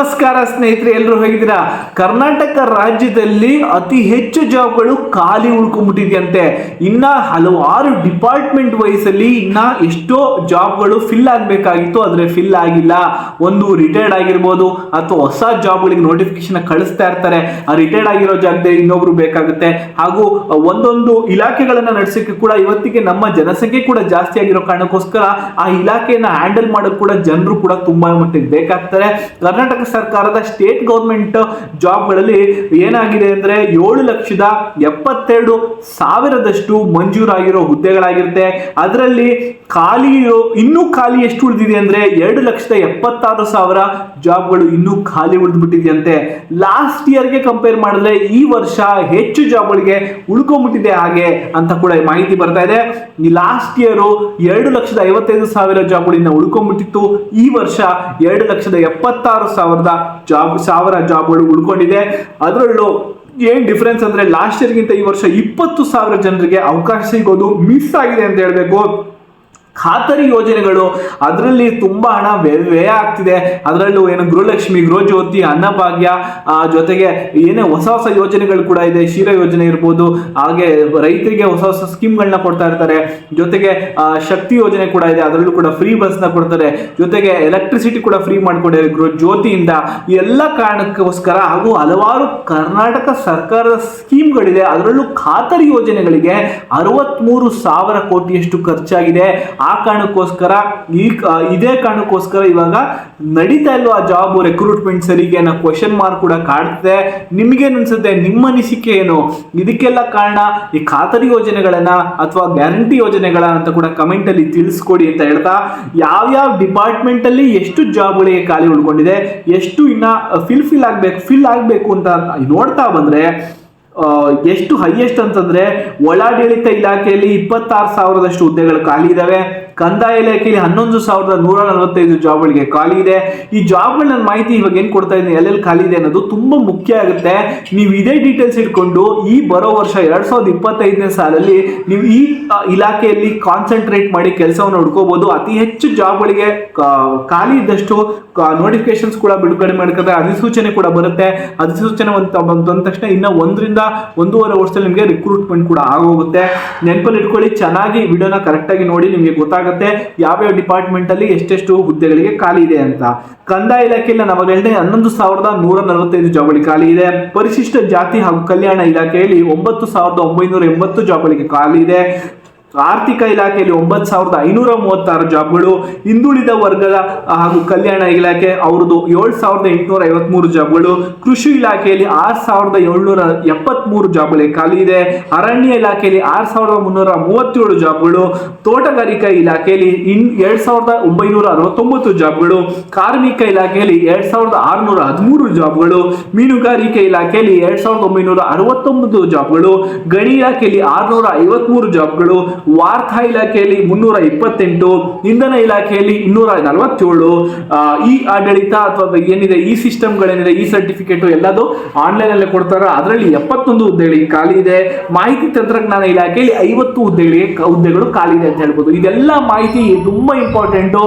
ನಮಸ್ಕಾರ ಸ್ನೇಹಿತರೆ ಎಲ್ಲರೂ ಹೇಗಿದ್ದೀರಾ? ಕರ್ನಾಟಕ ರಾಜ್ಯದಲ್ಲಿ ಅತಿ ಹೆಚ್ಚು ಜಾಬ್ಗಳು ಖಾಲಿ ಉಳ್ಕೊಂಡ್ಬಿಟ್ಟಿದೆಯಂತೆ. ಇನ್ನ ಹಲವಾರು ಡಿಪಾರ್ಟ್ಮೆಂಟ್ ವೈಸಲ್ಲಿ ಇನ್ನ ಎಷ್ಟೋ ಜಾಬ್ಗಳು ಫಿಲ್ ಆಗಬೇಕಾಗಿತ್ತು. ಆದ್ರೆ ಫಿಲ್ ಆಗಿಲ್ಲ. ಒಂದು ರಿಟೈರ್ಡ್ ಆಗಿರ್ಬೋದು, ಅಥವಾ ಹೊಸ ಜಾಬ್ಗಳಿಗೆ ನೋಟಿಫಿಕೇಶನ್ ಕಳಿಸ್ತಾ ಇರ್ತಾರೆ. ಆ ರಿಟೈರ್ಡ್ ಆಗಿರೋ ಜಾಗದಲ್ಲಿ ಇನ್ನೊಬ್ರು ಬೇಕಾಗುತ್ತೆ. ಹಾಗೂ ಒಂದೊಂದು ಇಲಾಖೆಗಳನ್ನ ನಡೆಸಕ್ಕೆ ಕೂಡ ಇವತ್ತಿಗೆ ನಮ್ಮ ಜನಸಂಖ್ಯೆ ಕೂಡ ಜಾಸ್ತಿ ಆಗಿರೋ ಕಾರಣಕ್ಕೋಸ್ಕರ ಆ ಇಲಾಖೆಯನ್ನ ಹ್ಯಾಂಡಲ್ ಮಾಡೋಕೆ ಕೂಡ ಜನರು ಕೂಡ ತುಂಬಾ ಮಟ್ಟಿಗೆ ಬೇಕಾಗ್ತಾರೆ. ಕರ್ನಾಟಕ ಸರ್ಕಾರದ ಸ್ಟೇಟ್ ಗೌರ್ಮೆಂಟ್ ಜಾಬ್ಗಳಲ್ಲಿ ಏನಾಗಿದೆ ಅಂದ್ರೆ ಏಳು ಲಕ್ಷದ ಎಪ್ಪತ್ತೆರಡು ಸಾವಿರದಷ್ಟು ಮಂಜೂರಾಗಿರೋ ಹುದ್ದೆಗಳಾಗಿರುತ್ತೆ. ಅದರಲ್ಲಿ ಖಾಲಿ ಇನ್ನೂ ಖಾಲಿ ಎಷ್ಟು ಉಳಿದಿದೆ ಅಂದ್ರೆ ಎರಡು ಲಕ್ಷದ ಎಪ್ಪತ್ತಾರು ಸಾವಿರ ಜಾಬ್ಗಳು ಇನ್ನೂ ಖಾಲಿ ಉಳಿದ್ಬಿಟ್ಟಿದೆಯಂತೆ. ಲಾಸ್ಟ್ ಇಯರ್ಗೆ ಕಂಪೇರ್ ಮಾಡಿದ್ರೆ ಈ ವರ್ಷ ಹೆಚ್ಚು ಜಾಬ್ಗಳಿಗೆ ಉಳ್ಕೊಂಡ್ಬಿಟ್ಟಿದೆ ಹಾಗೆ ಅಂತ ಕೂಡ ಮಾಹಿತಿ ಬರ್ತಾ ಇದೆ. ಲಾಸ್ಟ್ ಇಯರ್ ಎರಡು ಲಕ್ಷದ ಐವತ್ತೈದು ಸಾವಿರ ಜಾಬ್ಗಳಿಂದ ಉಳ್ಕೊಂಡ್ಬಿಟ್ಟಿತ್ತು ಈ ವರ್ಷ ಎರಡು ಲಕ್ಷದ ಎಪ್ಪತ್ತಾರು ಸಾವಿರದ ಜಾಬ್, ಸಾವಿರ ಜಾಬ್ಗಳು ಉಳ್ಕೊಂಡಿದೆ. ಅದರಲ್ಲೂ ಏನ್ ಡಿಫ್ರೆನ್ಸ್ ಅಂದ್ರೆ ಲಾಸ್ಟ್ ಇಯರ್ಗಿಂತ ಈ ವರ್ಷ ಇಪ್ಪತ್ತು ಸಾವಿರ ಜನರಿಗೆ ಅವಕಾಶ ಸಿಗೋದು ಮಿಸ್ ಆಗಿದೆ ಅಂತ ಹೇಳ್ಬೇಕು. ಖಾತರಿ ಯೋಜನೆಗಳು. ಅದರಲ್ಲಿ ತುಂಬಾ ಹಣ ವ್ಯ- ವ್ಯಯ ಆಗ್ತಿದೆ. ಅದರಲ್ಲೂ ಏನು ಗೃಹಲಕ್ಷ್ಮಿ, ಗೃಹಜ್ಯೋತಿ, ಅನ್ನಭಾಗ್ಯ ಜೊತೆಗೆ ಏನೇ ಹೊಸ ಹೊಸ ಯೋಜನೆಗಳು ಕೂಡ ಇದೆ. ಶೀರ ಯೋಜನೆ ಇರ್ಬೋದು, ಹಾಗೆ ರೈತರಿಗೆ ಹೊಸ ಹೊಸ ಸ್ಕೀಮ್ಗಳನ್ನ ಕೊಡ್ತಾ ಇರ್ತಾರೆ. ಜೊತೆಗೆ ಶಕ್ತಿ ಯೋಜನೆ ಕೂಡ ಇದೆ. ಅದರಲ್ಲೂ ಕೂಡ ಫ್ರೀ ಬಸ್ನ ಕೊಡ್ತಾರೆ. ಜೊತೆಗೆ ಎಲೆಕ್ಟ್ರಿಸಿಟಿ ಕೂಡ ಫ್ರೀ ಮಾಡ್ಕೊಂಡಿದ್ದಾರೆ ಗೃಹ ಜ್ಯೋತಿಯಿಂದ ಎಲ್ಲ ಕಾರಣಕ್ಕೋಸ್ಕರ ಹಾಗೂ ಹಲವಾರು ಕರ್ನಾಟಕ ಸರ್ಕಾರದ ಸ್ಕೀಮ್ಗಳಿದೆ. ಅದರಲ್ಲೂ ಖಾತರಿ ಯೋಜನೆಗಳಿಗೆ ಅರವತ್ಮೂರು ಸಾವಿರ ಕೋಟಿಯಷ್ಟು ಖರ್ಚಾಗಿದೆ. ಆ ಕಾರಣಕ್ಕೋಸ್ಕರ ಈ ಇದೇ ಕಾರಣಕ್ಕೋಸ್ಕರ ಇವಾಗ ನಡೀತಾ ಇಲ್ವಾ ಜಾಬ್ ರೆಕ್ರೂಟ್ಮೆಂಟ್ ಸರಿಗೆ ಅನ್ನೋ ಕ್ವಶನ್ ಮಾರ್ಕ್ ಕೂಡ ಕಾಡ್ತಿದೆ ನಿಮಗೇನು ಅನ್ಸುತ್ತೆ? ನಿಮ್ಮ ಅನಿಸಿಕೆ ಏನು? ಇದಕ್ಕೆಲ್ಲ ಕಾರಣ ಈ ಖಾತರಿ ಯೋಜನೆಗಳನ್ನ ಅಥವಾ ಗ್ಯಾರಂಟಿ ಯೋಜನೆಗಳ ಅಂತ ಕೂಡ ಕಮೆಂಟ್ ಅಲ್ಲಿ ತಿಳಿಸ್ಕೊಡಿ ಅಂತ ಹೇಳ್ತಾ, ಯಾವ್ಯಾವ ಡಿಪಾರ್ಟ್ಮೆಂಟ್ ಅಲ್ಲಿ ಎಷ್ಟು ಜಾಬ್ಗಳಿಗೆ ಖಾಲಿ ಉಳ್ಕೊಂಡಿದೆ, ಎಷ್ಟು ಇನ್ನ ಫಿಲ್ ಫಿಲ್ ಆಗ್ಬೇಕು ಫಿಲ್ ಆಗಬೇಕು ಅಂತ ನೋಡ್ತಾ ಬಂದ್ರೆ ಎಷ್ಟು ಹೈಯೆಸ್ಟ್ ಅಂತಂದ್ರೆ ಒಳಾಡಳಿತ ಇಲಾಖೆಯಲ್ಲಿ ಇಪ್ಪತ್ತಾರು ಸಾವಿರದಷ್ಟು ಹುದ್ದೆಗಳು ಖಾಲಿ ಇದಾವೆ. ಕಂದಾಯ ಇಲಾಖೆಯಲ್ಲಿ ಹನ್ನೊಂದು ಸಾವಿರದ ನೂರ ನಲವತ್ತೈದು ಜಾಬ್ಗಳಿಗೆ ಖಾಲಿ ಇದೆ. ಈ ಜಾಬ್ಗಳ ನನ್ನ ಮಾಹಿತಿ ಇವಾಗ ಏನು ಕೊಡ್ತಾ ಇದ್ದೀನಿ, ಎಲ್ಲೆಲ್ಲಿ ಖಾಲಿ ಇದೆ ಅನ್ನೋದು ತುಂಬಾ ಮುಖ್ಯ ಆಗುತ್ತೆ. ನೀವು ಇದೇ ಡೀಟೇಲ್ಸ್ ಇಟ್ಕೊಂಡು ಈ ಬರೋ ವರ್ಷ ಎರಡ್ ಸಾವಿರದ ಇಪ್ಪತ್ತೈದನೇ ಸಾಲಲ್ಲಿ ನೀವು ಈ ಇಲಾಖೆಯಲ್ಲಿ ಕಾನ್ಸಂಟ್ರೇಟ್ ಮಾಡಿ ಕೆಲಸವನ್ನು ಹುಡ್ಕೋಬಹುದು ಅತಿ ಹೆಚ್ಚು ಜಾಬ್ಗಳಿಗೆ ಖಾಲಿ ಇದ್ದಷ್ಟು ನೋಟಿಫಿಕೇಶನ್ಸ್ ಕೂಡ ಬಿಡುಗಡೆ ಮಾಡ್ತಾರೆ ಅಧಿಸೂಚನೆ ಕೂಡ ಬರುತ್ತೆ. ಅಧಿಸೂಚನೆ ಬಂದ ತಕ್ಷಣ ಇನ್ನ ಒಂದರಿಂದ ಒಂದೂವರೆ ವರ್ಷದಲ್ಲಿ ನಿಮಗೆ ರಿಕ್ರೂಟ್ಮೆಂಟ್ ಕೂಡ ಆಗೋಗುತ್ತೆ. ನೆನಪಲ್ಲಿ ಇಟ್ಕೊಳ್ಳಿ, ಚೆನ್ನಾಗಿ ವಿಡಿಯೋನ ಕರೆಕ್ಟಾಗಿ ನೋಡಿ, ನಿಮಗೆ ಗೊತ್ತಾಗುತ್ತೆ. ಯಾವ್ಯಾವ ಡಿಪಾರ್ಟ್ಮೆಂಟ್ ಅಲ್ಲಿ ಎಷ್ಟೆಷ್ಟು ಹುದ್ದೆಗಳಿಗೆ ಖಾಲಿ ಇದೆ ಅಂತ. ಕಂದಾಯ ಇಲಾಖೆಯಲ್ಲಿ ನಮಗೆ ಹೇಳಿದೆ ಹನ್ನೊಂದು ಸಾವಿರದ ನೂರ ನಲವತ್ತೈದು ಜಾಬ್ಗಳಿಗೆ ಖಾಲಿ ಇದೆ. ಪರಿಶಿಷ್ಟ ಜಾತಿ ಹಾಗೂ ಕಲ್ಯಾಣ ಇಲಾಖೆಯಲ್ಲಿ ಒಂಬತ್ತು ಸಾವಿರದ ಒಂಬೈನೂರ ಎಂಬತ್ತು ಜಾಬ್ಗಳಿಗೆ ಖಾಲಿ ಇದೆ. ಆರ್ಥಿಕ ಇಲಾಖೆಯಲ್ಲಿ ಒಂಬತ್ತು ಸಾವಿರದ ಐನೂರ ಮೂವತ್ತಾರು ಜಾಬ್ಗಳು ಹಿಂದುಳಿದ ವರ್ಗದ ಹಾಗೂ ಕಲ್ಯಾಣ ಇಲಾಖೆ ಅವ್ರದ್ದು ಏಳು ಸಾವಿರದ ಎಂಟುನೂರ ಐವತ್ಮೂರು ಜಾಬ್ಗಳು. ಕೃಷಿ ಇಲಾಖೆಯಲ್ಲಿ ಆರು ಸಾವಿರದ ಏಳ್ನೂರ ಎಪ್ಪತ್ಮೂರು ಜಾಬ್ಗಳಿಗೆ ಖಾಲಿ ಇದೆ. ಅರಣ್ಯ ಇಲಾಖೆಯಲ್ಲಿ ಆರು ಸಾವಿರದ ಮುನ್ನೂರ ಮೂವತ್ತೇಳು ಜಾಬ್ಗಳು. ತೋಟಗಾರಿಕಾ ಇಲಾಖೆಯಲ್ಲಿ ಇನ್ ಎರಡು ಸಾವಿರದ ಒಂಬೈನೂರ ಅರವತ್ತೊಂಬತ್ತು ಜಾಬ್ಗಳು. ಕಾರ್ಮಿಕ ಇಲಾಖೆಯಲ್ಲಿ ಎರಡು ಸಾವಿರದ ಆರುನೂರ ಹದಿಮೂರು ಜಾಬ್ಗಳು. ಮೀನುಗಾರಿಕೆ ಇಲಾಖೆಯಲ್ಲಿ ಎರಡು ಸಾವಿರದ ಒಂಬೈನೂರ ಅರವತ್ತೊಂಬತ್ತು ಜಾಬ್ಗಳು. ಗಣಿ ಇಲಾಖೆಯಲ್ಲಿ ಆರುನೂರ ಐವತ್ಮೂರು ಜಾಬ್ಗಳು. ವಾರ್ತಾ ಇಲಾಖೆಯಲ್ಲಿ ಮುನ್ನೂರ ಇಪ್ಪತ್ತೆಂಟು, ಇಂಧನ ಇಲಾಖೆಯಲ್ಲಿ ಇನ್ನೂರ ನಲವತ್ತೇಳು ಈ ಆಡಳಿತ ಅಥವಾ ಏನಿದೆ, ಈ ಸಿಸ್ಟಮ್ಗಳೇನಿದೆ, ಈ ಸರ್ಟಿಫಿಕೇಟ್ ಎಲ್ಲದೂ ಆನ್ಲೈನ್ ಅಲ್ಲಿ ಕೊಡ್ತಾರೆ. ಅದರಲ್ಲಿ ಎಪ್ಪತ್ತೊಂದು ಹುದ್ದೆಗಳಿಗೆ ಖಾಲಿ ಇದೆ. ಮಾಹಿತಿ ತಂತ್ರಜ್ಞಾನ ಇಲಾಖೆಯಲ್ಲಿ ಐವತ್ತು ಹುದ್ದೆಗಳಿಗೆ ಹುದ್ದೆಗಳು ಖಾಲಿ ಇದೆ ಅಂತ ಹೇಳ್ಬೋದು. ಇದೆಲ್ಲ ಮಾಹಿತಿ ತುಂಬಾ ಇಂಪಾರ್ಟೆಂಟು.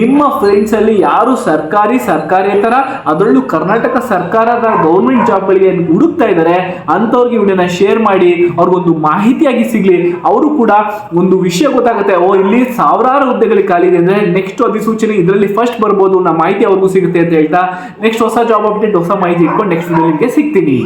ನಿಮ್ಮ ಫ್ರೆಂಡ್ಸ್ ಅಲ್ಲಿ ಯಾರು ಸರ್ಕಾರಿ ಸರ್ಕಾರೇತರ ಅದರಲ್ಲೂ ಕರ್ನಾಟಕ ಸರ್ಕಾರದ ಗೌರ್ಮೆಂಟ್ ಜಾಬ್ಗಳಿಗೆ ಹುಡುಕ್ತಾ ಇದ್ದಾರೆ ಅಂಥವ್ರಿಗೆ ಇವನ್ನ ಶೇರ್ ಮಾಡಿ, ಅವ್ರಿಗೊಂದು ಮಾಹಿತಿಯಾಗಿ ಸಿಗ್ಲಿ. ಅವರು ಕೂಡ ಒಂದು ವಿಷಯ ಗೊತ್ತಾಗುತ್ತೆ. ಓ, ಇಲ್ಲಿ ಸಾವಿರಾರು ಹುದ್ದೆಗಳಿಗೆ ಖಾಲಿ ಇದೆ ಅಂದ್ರೆ ನೆಕ್ಸ್ಟ್ ಅಧಿಸೂಚನೆ ಇದರಲ್ಲಿ ಫಸ್ಟ್ ಬರ್ಬೋದು ನಮ್ಮ ಮಾಹಿತಿ ಅವ್ರಿಗೂ ಸಿಗುತ್ತೆ ಅಂತ ಹೇಳ್ತಾ ನೆಕ್ಸ್ಟ್ ಹೊಸ ಜಾಬ್ ಅಪ್ಡೇಟ್ ಹೊಸ ಮಾಹಿತಿ ಇಟ್ಕೊಂಡು ನೆಕ್ಸ್ಟ್ ನಿಮಗೆ ಸಿಗ್ತೀನಿ.